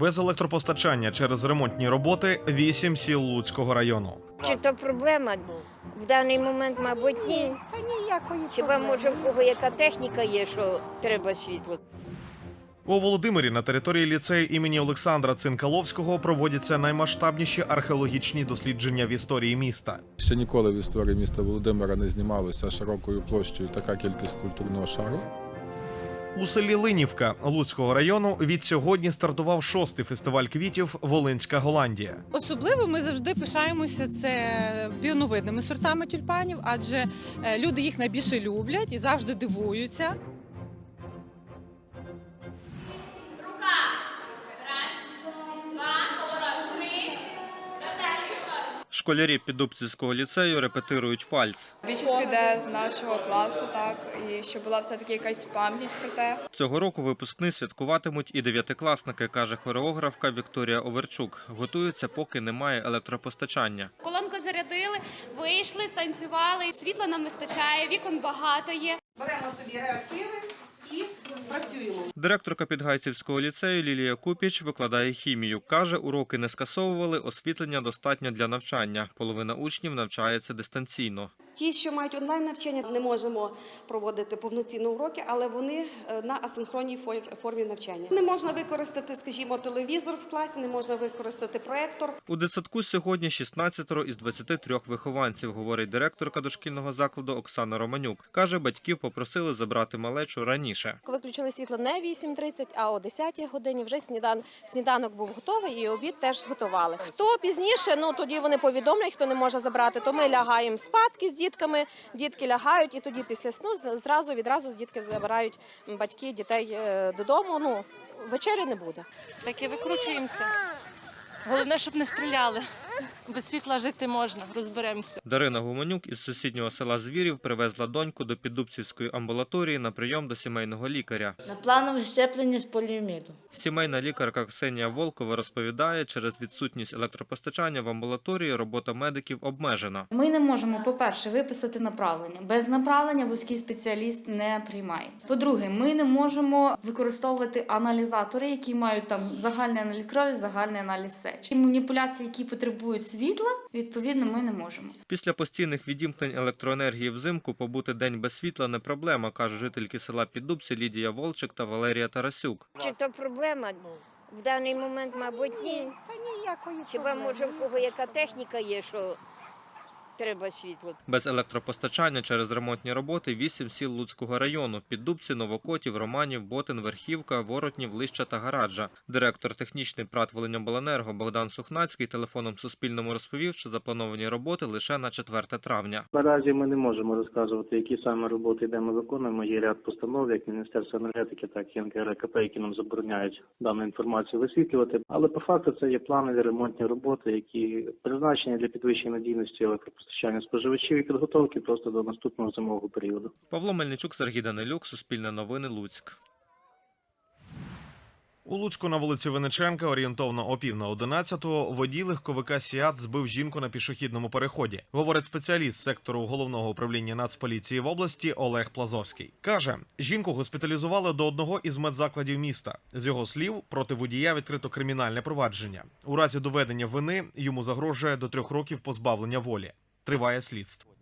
Без електропостачання через ремонтні роботи вісім сіл Луцького району. Чи то проблема? В даний момент, мабуть, ні. Та ніякої Хіба може в кого яка техніка є, що треба світло? У Володимирі на території ліцею імені Олександра Цинкаловського проводяться наймасштабніші археологічні дослідження в історії міста. Ще ніколи в історії міста Володимира не знімалася широкою площею така кількість культурного шару. У селі Линівка Луцького району від сьогодні стартував шостий фестиваль квітів Волинська Голландія. Особливо ми завжди пишаємося це біоновидними сортами тюльпанів, адже е, люди їх найбільше люблять і завжди дивуються. Школярі Піддубцівського ліцею репетирують вальс. Більшість піде з нашого класу, так і щоб була все таки якась пам'ять про те. Цього року випускний святкуватимуть і дев'ятикласники, каже хореографка Вікторія Оверчук. Готуються, поки немає електропостачання. Колонку зарядили, вийшли, станцювали. Світла нам вистачає, вікон багато є. Беремо собі реактиви і працюємо. Директорка Підгайцівського ліцею Лілія Купіч викладає хімію. Каже, уроки не скасовували, освітлення достатньо для навчання. Половина учнів навчається дистанційно. Ті, що мають онлайн навчання, не можемо проводити повноцінно уроки, але вони е, на асинхронній фор- формі навчання. Не можна використати, скажімо, телевізор в класі, не можна використати проектор. У дитсадку сьогодні 16 із 23 вихованців, говорить директорка дошкільного закладу Оксана Романюк. Каже, батьків попросили забрати малечу раніше. Виключили світло не 8.30, а о 10 годині вже снідан, сніданок був готовий і обід теж готували. Хто пізніше, ну тоді вони повідомлять, хто не може забрати, то ми лягаємо спадки з дітками, дітки лягають, і тоді після сну зразу відразу дітки забирають батьки дітей е, додому. Ну вечері не буде. Так і викручуємося. Головне, щоб не стріляли. Без світла жити можна, розберемося. Дарина Гуманюк із сусіднього села Звірів привезла доньку до Піддубцівської амбулаторії на прийом до сімейного лікаря. На планове щеплення з поліомієлу. Сімейна лікарка Ксенія Волкова розповідає, через відсутність електропостачання в амбулаторії робота медиків обмежена. Ми не можемо, по-перше, виписати направлення. Без направлення вузький спеціаліст не приймає. По-друге, ми не можемо використовувати аналізатори, які мають там загальний аналіз крові, загальний аналіз сечі. І маніпуляції, які потребують світла, відповідно, ми не можемо. Після постійних відімкнень електроенергії взимку побути день без світла не проблема, кажуть жительки села Піддубці Лідія Волчик та Валерія Тарасюк. Чи то проблема? В даний момент, мабуть, ні. Та ніякої Хіба може в кого яка техніка є, що треба світло? Без електропостачання через ремонтні роботи вісім сіл Луцького району – Піддубці, Новокотів, Романів, Ботин, Верхівка, Воротнів, Лища та Гараджа. Директор технічний ПРАТ Волиньобленерго Богдан Сухнацький телефоном Суспільному розповів, що заплановані роботи лише на 4 травня. Наразі ми не можемо розказувати, які саме роботи де ми виконуємо. Є ряд постанов, як Міністерство енергетики, так і НКРКП, які нам забороняють дану інформацію висвітлювати. Але по факту це є планові ремонтні роботи, які призначені для підвищення надійності електропостачання споживачів і підготовки просто до наступного зимового періоду. Павло Мельничук, Сергій Данилюк, Суспільне новини, Луцьк. У Луцьку на вулиці Вениченка орієнтовно о пів на одинадцятого водій легковика Сіат збив жінку на пішохідному переході. Говорить спеціаліст сектору головного управління Нацполіції в області Олег Плазовський. каже, жінку госпіталізували до одного із медзакладів міста. З його слів, проти водія відкрито кримінальне провадження. У разі доведення вини йому загрожує до трьох років позбавлення волі. Триває слідство.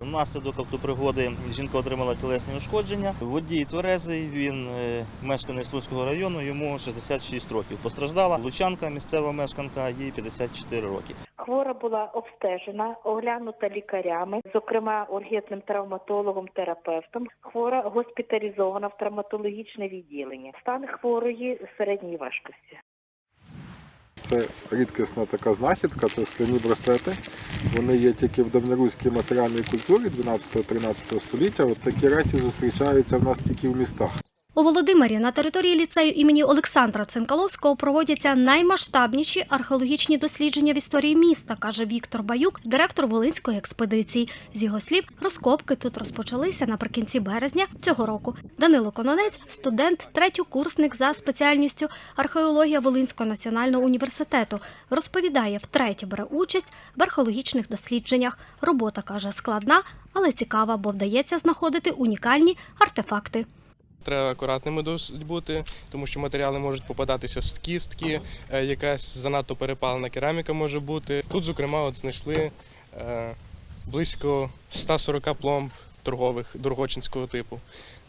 Внаслідок автопригоди жінка отримала тілесні ушкодження. Водій тверезий, він е, мешканець Луцького району, йому 66 років. Постраждала лучанка, місцева мешканка, їй 54 роки. Хвора була обстежена, оглянута лікарями, зокрема ургентним травматологом, терапевтом. Хвора госпіталізована в травматологічне відділення. Стан хворої середньої важкості. Це рідкісна така знахідка, це скляні браслети. Вони є тільки в давньоруській матеріальній культурі 12-13 століття. От такі речі зустрічаються в нас тільки в містах. У Володимирі на території ліцею імені Олександра Цинкаловського проводяться наймасштабніші археологічні дослідження в історії міста, каже Віктор Баюк, директор Волинської експедиції. З його слів, розкопки тут розпочалися наприкінці березня цього року. Данило Кононець, студент, третьокурсник за спеціальністю археологія Волинського національного університету, розповідає, втретє бере участь в археологічних дослідженнях. Робота каже складна, але цікава, бо вдається знаходити унікальні артефакти. Треба акуратними досить бути, тому що матеріали можуть попадатися з кістки, е, якась занадто перепалена кераміка може бути. Тут, зокрема, от знайшли е, близько 140 пломб торгових дорогочинського типу.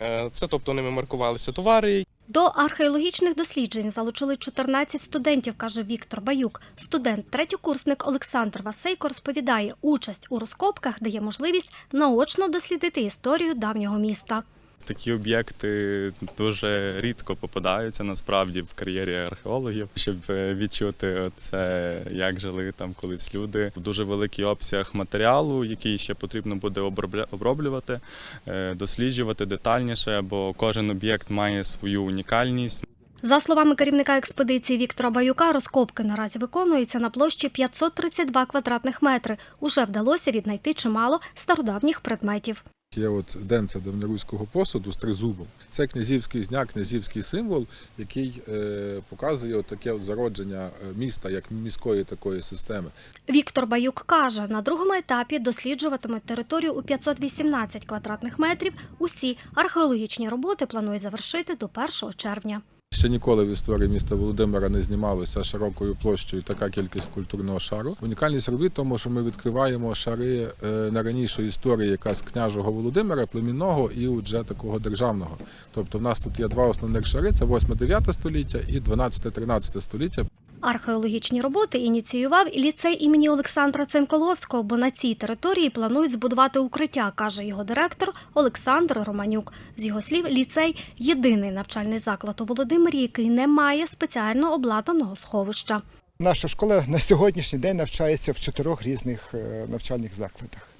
Е, Це тобто ними маркувалися товари, До археологічних досліджень залучили 14 студентів, каже Віктор Баюк. Студент, третьокурсник Олександр Васейко розповідає, участь у розкопках дає можливість наочно дослідити історію давнього міста. Такі об'єкти дуже рідко попадаються насправді в кар'єрі археологів, щоб е, відчути це, як жили там колись люди. Дуже великий обсяг матеріалу, який ще потрібно буде оброблювати, е, досліджувати детальніше, бо кожен об'єкт має свою унікальність. За словами керівника експедиції Віктора Баюка, розкопки наразі виконуються на площі 532 квадратних метри. Уже вдалося віднайти чимало стародавніх предметів. Є от денце давньоруського посуду з тризубом. Це князівський зняк, князівський символ, який е, показує таке от зародження е, міста як міської такої системи. Віктор Баюк каже, на другому етапі досліджуватимуть територію у 518 квадратних метрів. Усі археологічні роботи планують завершити до 1 червня. Ще ніколи в історії міста Володимира не знімалося широкою площею така кількість культурного шару. Унікальність робіт, тому що ми відкриваємо шари е, на ранішої історії, якраз княжого Володимира, племінного і вже такого державного. Тобто в нас тут є два основних шари: це 8-9 століття і 12-13 століття. Археологічні роботи ініціював ліцей імені Олександра Ценколовського, бо на цій території планують збудувати укриття, каже його директор Олександр Романюк. З його слів, ліцей єдиний навчальний заклад у Володимирі, який не має спеціально обладнаного сховища. Наша школа на сьогоднішній день навчається в чотирьох різних е, навчальних закладах.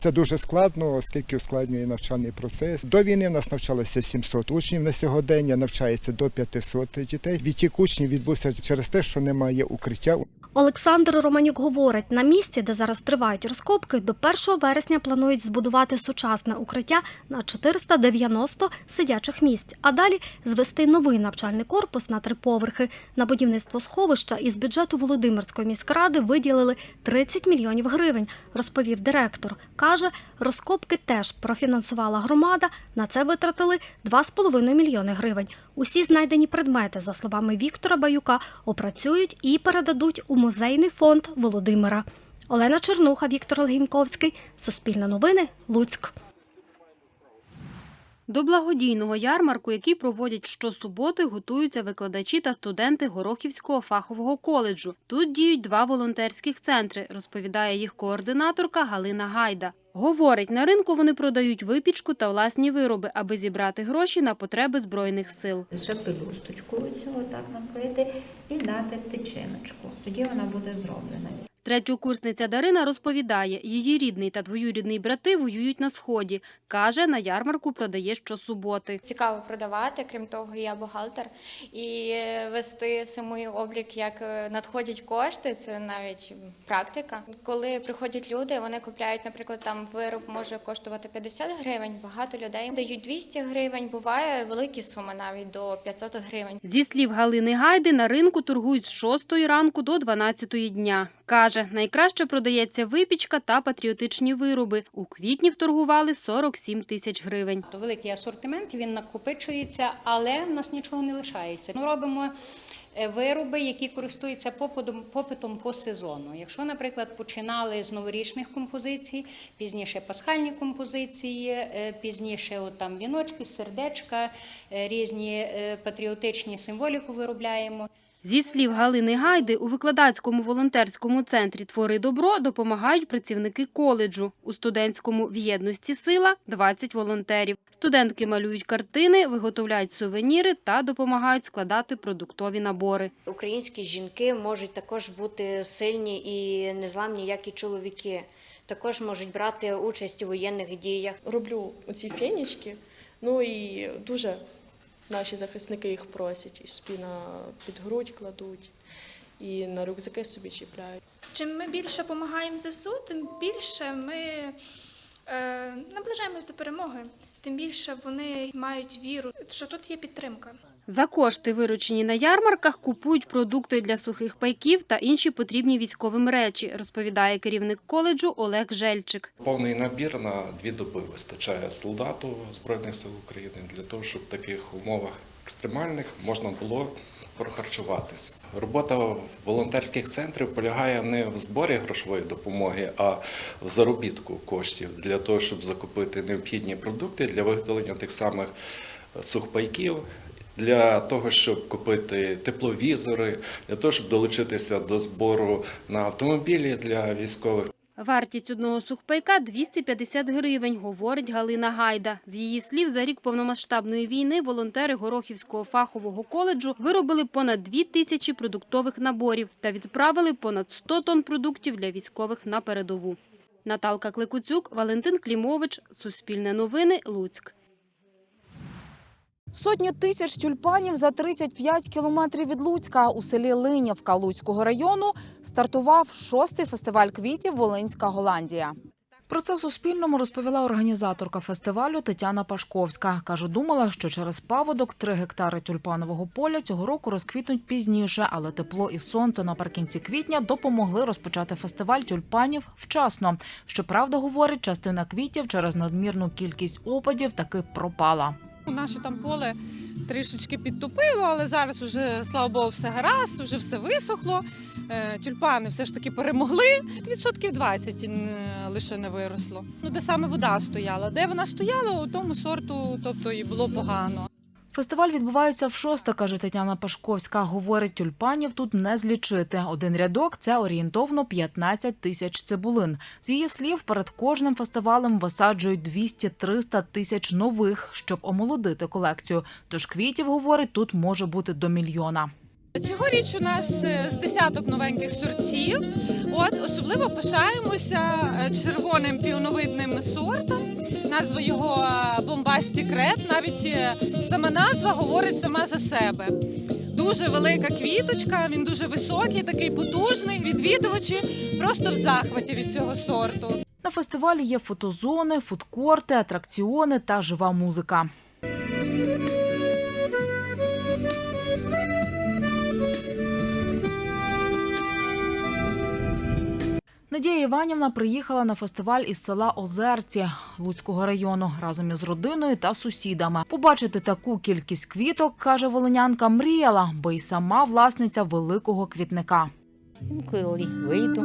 Це дуже складно, оскільки ускладнює навчальний процес. До війни в нас навчалося 700 учнів на сьогодення, навчається до 500 дітей. Відтік учнів відбувся через те, що немає укриття. Олександр Романюк говорить, на місці, де зараз тривають розкопки, до 1 вересня планують збудувати сучасне укриття на 490 сидячих місць, а далі звести новий навчальний корпус на три поверхи. На будівництво сховища із бюджету Володимирської міськради виділили 30 мільйонів гривень, розповів директор. Каже, розкопки теж профінансувала громада. На це витратили 2,5 мільйони гривень. Усі знайдені предмети, за словами Віктора Баюка, опрацюють і передадуть у музейний фонд Володимира. Олена Чернуха, Віктор Легінковський. Суспільне новини. Луцьк. До благодійного ярмарку, який проводять щосуботи, готуються викладачі та студенти Горохівського фахового коледжу. Тут діють два волонтерських центри, розповідає їх координаторка Галина Гайда. Говорить, на ринку вони продають випічку та власні вироби, аби зібрати гроші на потреби збройних сил. Ще пелюсточку оцю отак накрити і дати тичиночку. Тоді вона буде зроблена. Третьокурсниця Дарина розповідає, її рідний та двоюрідний брати воюють на сході. Каже, на ярмарку продає щосуботи. Цікаво продавати, крім того, я бухгалтер, і вести самий облік, як надходять кошти, це навіть практика. Коли приходять люди, вони купляють, наприклад, там вироб може коштувати 50 гривень. Багато людей дають 200 гривень. Буває великі суми навіть до 500 гривень. Зі слів Галини Гайди, на ринку торгують з 6 ранку до 12 дня. Каже, найкраще продається випічка та патріотичні вироби. У квітні вторгували 47 тисяч гривень. Великий асортимент, він накопичується, але в нас нічого не лишається. Ми робимо е, вироби, які користуються попитом, по сезону. Якщо, наприклад, починали з новорічних композицій, пізніше пасхальні композиції, е, пізніше віночки, сердечка, е, різні патріотичні символіку виробляємо. Зі слів Галини Гайди, у викладацькому волонтерському центрі Твори добро допомагають працівники коледжу. У студентському в єдності сила 20 волонтерів. Студентки малюють картини, виготовляють сувеніри та допомагають складати продуктові набори. Українські жінки можуть також бути сильні і незламні, як і чоловіки. Також можуть брати участь у воєнних діях. Роблю оці фенічки, ну і дуже наші захисники їх просять, і собі на під грудь кладуть, і на рюкзаки собі чіпляють. Чим ми більше допомагаємо ЗСУ, тим більше ми е, наближаємось до перемоги, тим більше вони мають віру, що тут є підтримка. За кошти, виручені на ярмарках, купують продукти для сухих пайків та інші потрібні військовим речі, розповідає керівник коледжу Олег Жельчик. Повний набір на дві доби вистачає солдату Збройних сил України для того, щоб в таких умовах екстремальних можна було прохарчуватися. Робота волонтерських центрів полягає не в зборі грошової допомоги, а в заробітку коштів для того, щоб закупити необхідні продукти для виготовлення тих самих сухпайків. Для того щоб купити тепловізори, для того щоб долучитися до збору на автомобілі для військових. Вартість одного сухпайка – 250 гривень, говорить Галина Гайда. З її слів, за рік повномасштабної війни волонтери Горохівського фахового коледжу виробили понад 2 тисячі продуктових наборів та відправили понад 100 тонн продуктів для військових на передову. Наталка Кликуцюк, Валентин Клімович, Суспільне новини, Луцьк. Сотні тисяч тюльпанів за 35 кілометрів від Луцька у селі Линівка Луцького району стартував шостий фестиваль квітів Волинська Голландія. Про це Суспільному розповіла організаторка фестивалю Тетяна Пашковська. Каже, думала, що через паводок три гектари тюльпанового поля цього року розквітнуть пізніше, але тепло і сонце наприкінці квітня допомогли розпочати фестиваль тюльпанів вчасно. Щоправда, говорить, частина квітів через надмірну кількість опадів таки пропала. Наше там поле трішечки підтопило, але зараз уже, слава Богу, все гаразд, вже все висохло. Е, Тюльпани все ж таки перемогли. Відсотків 20 лише не виросло. Ну, де саме вода стояла. Де вона стояла, у тому сорту, тобто і було погано. Фестиваль відбувається в шосте, каже Тетяна Пашковська. Говорить, тюльпанів тут не злічити. Один рядок це орієнтовно 15 тисяч цибулин. З її слів, перед кожним фестивалем висаджують 200-300 тисяч нових, щоб омолодити колекцію. Тож квітів, говорить, тут може бути до мільйона. Цьогоріч у нас е, з десяток новеньких сортів. От особливо пишаємося е, червоним піоновидним сортом. Назва його Бомбастік Ред. Навіть е, сама назва говорить сама за себе. Дуже велика квіточка, він дуже високий, такий потужний. Відвідувачі просто в захваті від цього сорту. На фестивалі є фотозони, фудкорти, атракціони та жива музика. Надія Іванівна приїхала на фестиваль із села Озерці Луцького району разом із родиною та сусідами. Побачити таку кількість квіток, каже волинянка, мріяла, бо й сама власниця великого квітника. Коли вийду,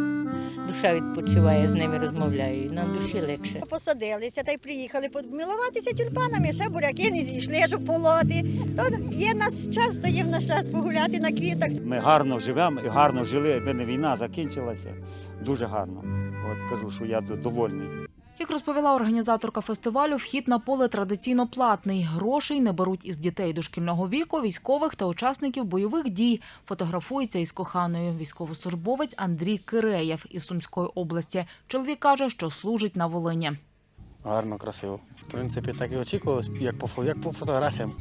душа відпочиває, з ними розмовляю, нам душі легше. Посадилися та й приїхали помилуватися тюльпанами, ще буряки не зійшли, щоб полоти. То є нас час, то є в нас час погуляти на квітах. Ми гарно живемо і гарно жили, якби не війна закінчилася. Дуже гарно. От скажу, що я довольний. Як розповіла організаторка фестивалю, вхід на поле традиційно платний. Грошей не беруть із дітей дошкільного віку, військових та учасників бойових дій. Фотографується із коханою військовослужбовець Андрій Киреєв із Сумської області. Чоловік каже, що служить на Волині. Гарно, красиво. В принципі, так і очікувалось, як по, як по фотографіям.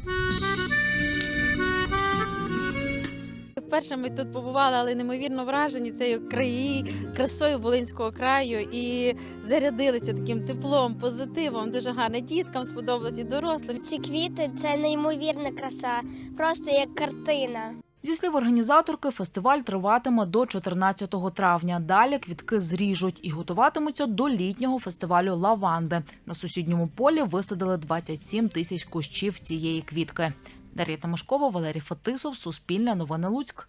Вперше ми тут побували, але неймовірно вражені цією краї, красою Волинського краю і зарядилися таким теплом, позитивом. Дуже гарно. Діткам сподобалось і дорослим. Ці квіти це неймовірна краса, просто як картина. Зі слів організаторки, фестиваль триватиме до 14 травня. Далі квітки зріжуть і готуватимуться до літнього фестивалю лаванди. На сусідньому полі висадили 27 тисяч кущів цієї квітки. Дар'я Тимошкова, Валерій Фетисов, Суспільне новини Луцьк.